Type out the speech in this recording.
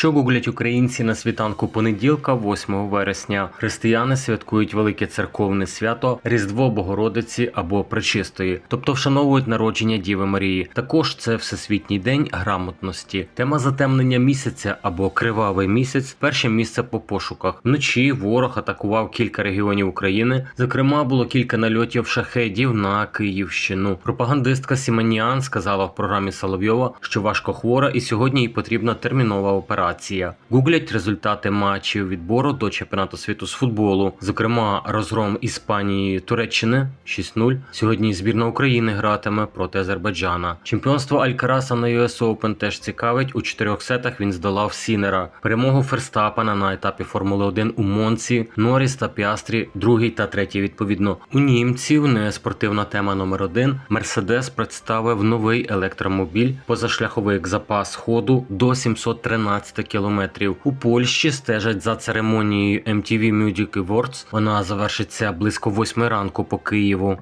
Що гуглять українці на світанку понеділка, 8 вересня? Християни святкують велике церковне свято Різдво Богородиці або Пречистої, тобто вшановують народження Діви Марії. Також це Всесвітній день грамотності. Тема затемнення місяця або кривавий місяць перше місце по пошуках. Вночі ворог атакував кілька регіонів України. Зокрема, було кілька нальотів шахедів на Київщину. Пропагандистка Сіманіан сказала в програмі Соловйова, що важко хвора, і сьогодні їй потрібна термінова операція. Гуглять результати матчів відбору до чемпіонату світу з футболу. Зокрема, розгром Іспанії Туреччини 6-0. Сьогодні збірна України гратиме проти Азербайджана. Чемпіонство Алькараса на US Open теж цікавить. У чотирьох сетах він здолав Сінера. Перемогу Ферстапена на етапі Формули 1 у Монці, Норріс та Піастрі, другий та третій відповідно. У німців не спортивна тема номер один. Мерседес представив новий електромобіль, позашляховик запас ходу до 713 кілометрів. У Польщі стежать за церемонією MTV Music Awards. Вона завершиться близько 8 ранку по Києву.